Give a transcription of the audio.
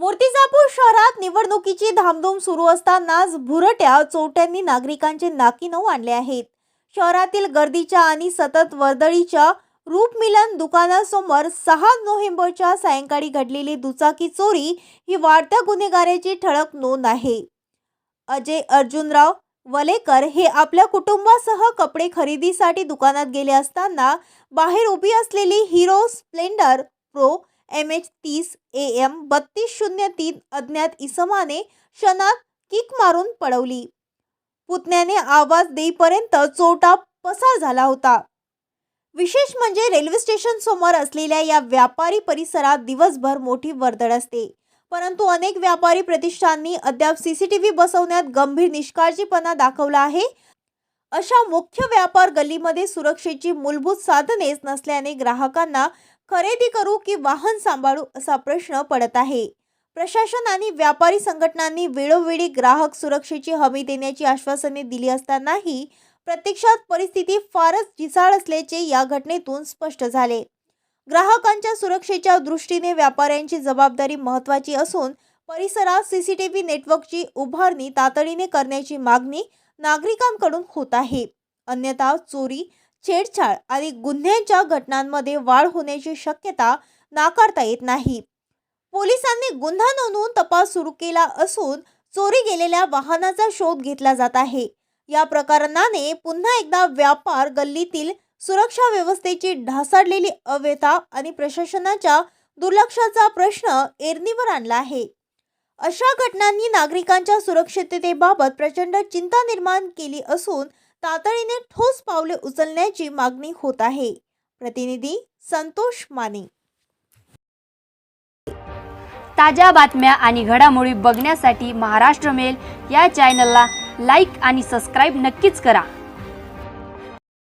मूर्तिजापूर शहरात निवडणुकीची धामधूम सुरू असतानाच भुरट्या चोरट्यांनी नागरिकांचे नाकीनऊ आणले आहेत. शहरातील गर्दीच्या आणि सतत वर्दळीच्या रूपमिलन दुकानासमोर सहा नोव्हेंबरच्या सायंकाळी घडलेली दुचाकी चोरी ही वाढत्या गुन्हेगाराची ठळक नोंद आहे. अजय अर्जुनराव वलेकर हे आपल्या कुटुंबासह कपडे खरेदीसाठी दुकानात गेले असताना बाहेर उभी असलेली Hero Splendor Pro M H तीस ए एम बत्तीस शून्य तीन अज्ञात इसमाने क्षणात किक मारून पळवली. पुतण्याने आवाज देईपर्यंत चोटा पसार झाला होता. विशेष म्हणजे रेल्वे स्टेशन समोर असलेल्या या व्यापारी परिसरात दिवसभर मोठी वर्दळ असते. परंतु अनेक व्यापारी प्रतिष्ठाननी अद्याप सीसीटीव्ही बसवण्यात गंभीर निष्काळजीपणा दाखवला आहे. अशा मुख्य व्यापार गल्लीमध्ये सुरक्षेची मूलभूत साधनेच नसल्याने ग्राहकांना खरेदी करू की वाहन सांभाळू असा प्रश्न पडत आहे. प्रशासन आणि व्यापारी संघटनांनी वेळोवेळी ग्राहक सुरक्षेची हमी देण्याची आश्वासने दिली असतानाही प्रत्यक्षात परिस्थिती फारच ढिसाळ असल्याचे या घटनेतून स्पष्ट झाले. ग्राहकांच्या सुरक्षेच्या दृष्टीने व्यापाऱ्यांची जबाबदारी महत्त्वाची असून परिसरात सीसीटीव्ही नेटवर्कची उभारणी तातडीने करण्याची मागणी नागरिकांकडून होत आहे. अन्यथा चोरी छेडछाड आणि गुन्ह्यांच्या घटनांमध्ये वाढ होण्याची शक्यता नाकारता येत नाही. पोलिसांनी गुन्हा नोंदवून तपास सुरू केला असून चोरी गेलेल्या वाहनाचा शोध घेतला जात आहे. या प्रकरणाने पुन्हा एकदा व्यापार गल्लीतील सुरक्षा व्यवस्थेची ढासाळलेली अव्यथा आणि प्रशासनाच्या दुर्लक्षाचा प्रश्न एरणीवर आणला आहे. अशा घटनांनी नागरिकांच्या सुरक्षिततेबाबत प्रचंड चिंता निर्माण केली असून तातडीने ठोस पावले उचलण्याची मागणी होत आहे. प्रतिनिधी संतोष माने. ताज्या बातम्या आणि घडामोडी बघण्यासाठी महाराष्ट्र मेल या चॅनलला लाईक आणि सबस्क्राईब नक्कीच करा.